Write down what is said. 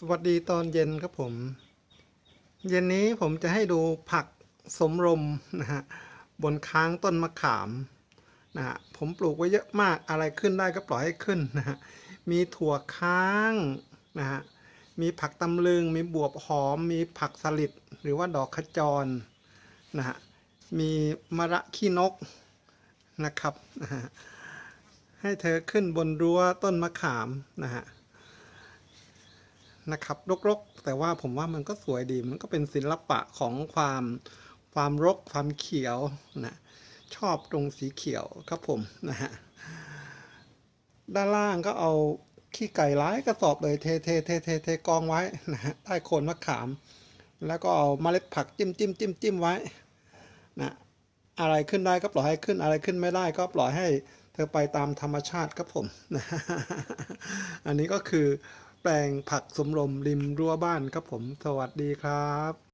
สวัสดีตอนเย็นครับผม เย็นนี้ผมจะให้ดูผักสมรมนะฮะบนค้างต้นมะขามนะฮะผมปลูกไว้เยอะมากอะไรขึ้นได้ก็ปล่อยให้ขึ้นนะฮะมีถั่วค้างนะฮะมีผักตำลึง มีบวบหอม มีผักสลิดหรือว่าดอกขจรนะฮะมีมะระขี้นกนะครับนะฮะให้เธอขึ้นบนรั้วต้นมะขามนะฮะ นะครับรกๆ แต่ว่าผมว่ามันก็สวยดีมันก็เป็นศิลปะของความความรกความเขียวนะชอบตรงสีเขียวครับผมนะฮะด้านล่างก็เอาขี้ไก่ร้ายกระสอบเลยเทเทเทเทเทกองไว้นะฮะใต้โคนมะขาม แล้วก็เอาเมล็ดผักจิ้มจิ้มจิ้มจิ้มไว้นะอะไรขึ้นได้ก็ปล่อยให้ขึ้นอะไรขึ้นไม่ได้ก็ปล่อยให้เธอไปตามธรรมชาติครับผมนะอันนี้ก็คือ แปลงผักสมรมริมรั้วบ้านครับผม สวัสดีครับ